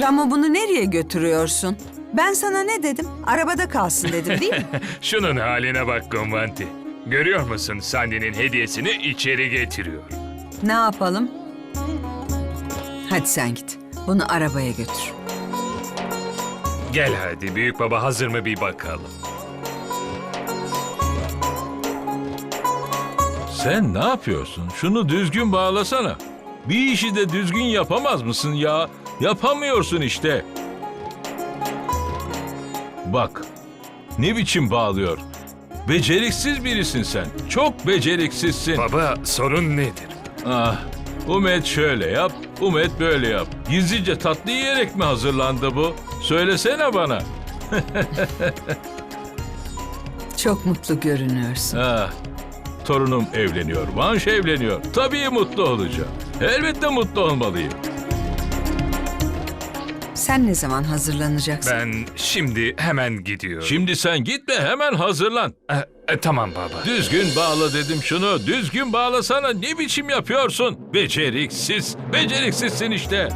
Ramo bunu nereye götürüyorsun? Ben sana ne dedim? Arabada kalsın dedim değil mi? Şunun haline bak Gomvanti. Görüyor musun Sandy'nin hediyesini içeri getiriyor. ne yapalım? Hadi sen git. Bunu arabaya götür. Gel hadi büyük baba hazır mı bir bakalım. Sen ne yapıyorsun? Şunu düzgün bağlasana. Bir işi de düzgün yapamaz mısın ya? Yapamıyorsun işte. Bak, ne biçim bağlıyor. Beceriksiz birisin sen. Çok beceriksizsin. Baba sorun nedir? Ah, Umet şöyle yap, Umet böyle yap. Gizlice tatlı yiyerek mi hazırlandı bu? Söylesene bana. Çok mutlu görünüyorsun. Ah, torunum evleniyor, Vanş evleniyor. Tabii mutlu olacağım. Elbette mutlu olmalıyım. Sen ne zaman hazırlanacaksın? Ben şimdi hemen gidiyorum. Şimdi sen gitme hemen hazırlan. E, e, tamam baba. Düzgün bağla dedim şunu. Düzgün bağlasana. Ne biçim yapıyorsun? Beceriksiz. Beceriksizsin işte.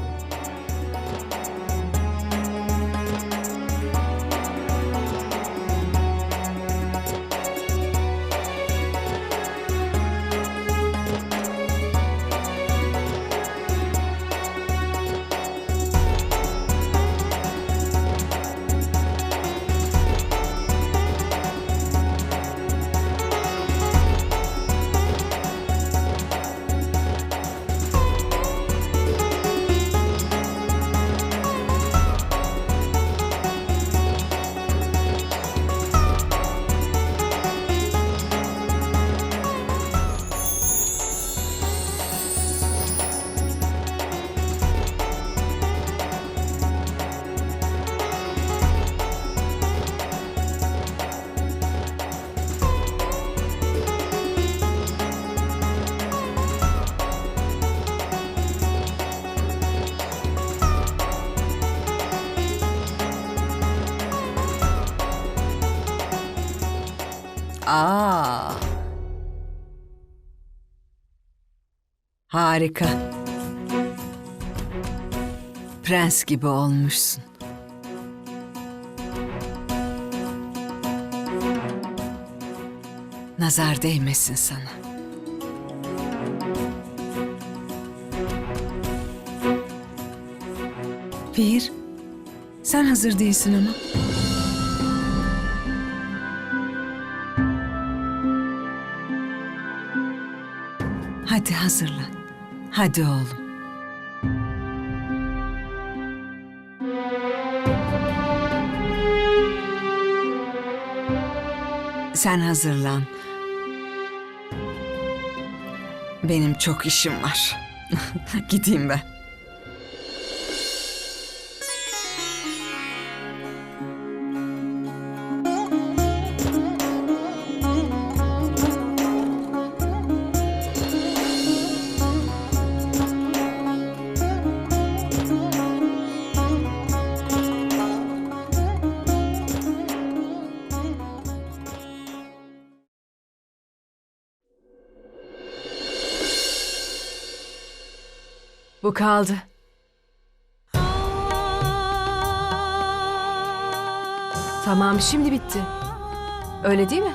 Aa. Harika. Prens gibi olmuşsun. Nazar değmesin sana. Bir, sen hazır değilsin ama. Hadi hazırlan. Hadi oğlum. Sen hazırlan. Benim çok işim var. Gideyim ben. Bu kaldı. Tamam şimdi bitti. Öyle değil mi?